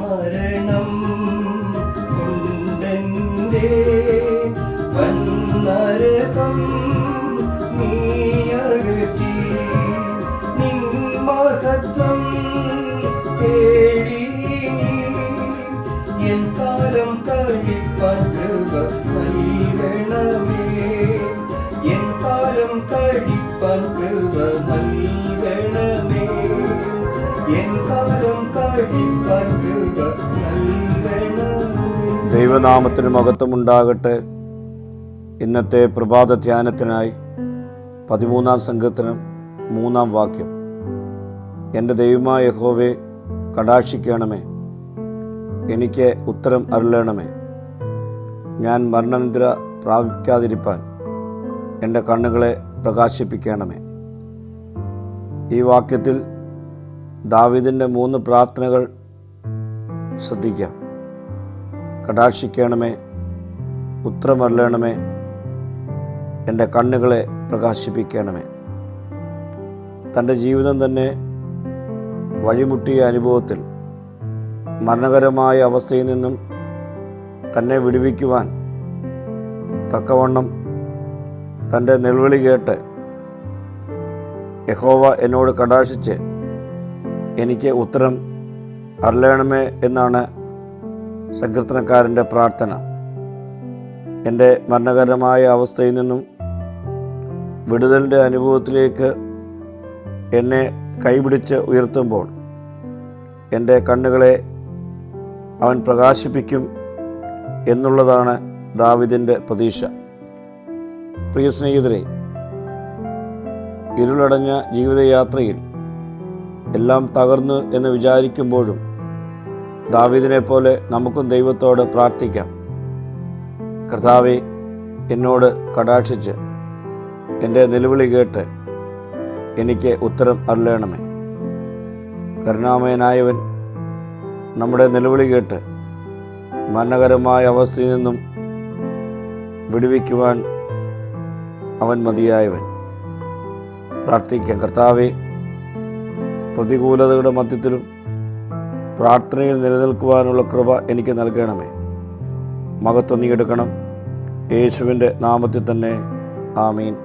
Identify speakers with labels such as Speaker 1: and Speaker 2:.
Speaker 1: മരണം കൊണ്ടെന്റെ വന്നരകം
Speaker 2: ദൈവനാമത്തിന് മഹത്വമുണ്ടാകട്ടെ. ഇന്നത്തെ പ്രഭാത ധ്യാനത്തിനായി പതിമൂന്നാം സംഘത്തിന് മൂന്നാം വാക്യം. എന്റെ ദൈവമായ യഹോവേ കടാക്ഷിക്കണമേ. എനിക്ക് ഉത്തരം അരുളണമേ. ഞാൻ മരണനിദ്ര പ്രാപിക്കാതിരിപ്പാൻ എന്റെ കണ്ണുകളെ പ്രകാശിപ്പിക്കണമേ. ഈ വാക്യത്തിൽ ദാവിദിന്റെ മൂന്ന് പ്രാർത്ഥനകൾ ശ്രദ്ധിക്കാം. കടാക്ഷിക്കണമേ ഉത്തരമരളണമേ എന്റെ കണ്ണുകളെ പ്രകാശിപ്പിക്കണമേ. തന്റെ ജീവിതം തന്നെ വഴിമുട്ടിയ അനുഭവത്തിൽ മരണകരമായ അവസ്ഥയിൽ നിന്നും തന്നെ വിടുവിക്കുവാൻ തക്കവണ്ണം തന്റെ നെൽവിളി കേട്ട് യഹോവ എന്നോട് കടാക്ഷിച്ച് എനിക്ക് ഉത്തരം അറിയണമേ എന്നാണ് സങ്കീർത്തനക്കാരന്റെ പ്രാർത്ഥന. എന്റെ മരണകരമായ അവസ്ഥയിൽ നിന്നും വിടുതലിന്റെ അനുഭവത്തിലേക്ക് എന്നെ കൈപിടിച്ച് ഉയർത്തുമ്പോൾ എന്റെ കണ്ണുകളെ അവൻ പ്രകാശിപ്പിക്കും എന്നുള്ളതാണ് ദാവിദിന്റെ പ്രതീക്ഷ. പ്രിയ സ്നേഹിതരെ ഇരുളടഞ്ഞ ജീവിതയാത്രയിൽ എല്ലാം തകർന്നു എന്ന് വിചാരിക്കുമ്പോഴും ദാവീദിനെ പോലെ നമുക്കും ദൈവത്തോട് പ്രാർത്ഥിക്കാം. കർത്താവെ എന്നോട് കടാക്ഷിച്ച് എന്റെ നിലവിളി കേട്ട് എനിക്ക് ഉത്തരം അറിയണമേ കരുണാമയനായവൻ നമ്മുടെ നിലവിളി കേട്ട് മരണകരമായ അവസ്ഥയിൽ നിന്നും വിടുവിക്കുവാൻ അവൻ മതിയായവൻ. പ്രാർത്ഥിക്കാം. കർത്താവെ പ്രതികൂലതയുടെ മധ്യത്തിലും പ്രാർത്ഥനയിൽ നിലനിൽക്കുവാനുള്ള കൃപ എനിക്ക് നൽകണമേ. മകത്വം നീ എടുക്കണം. യേശുവിന്റെ നാമത്തിൽ തന്നെ. ആമീൻ.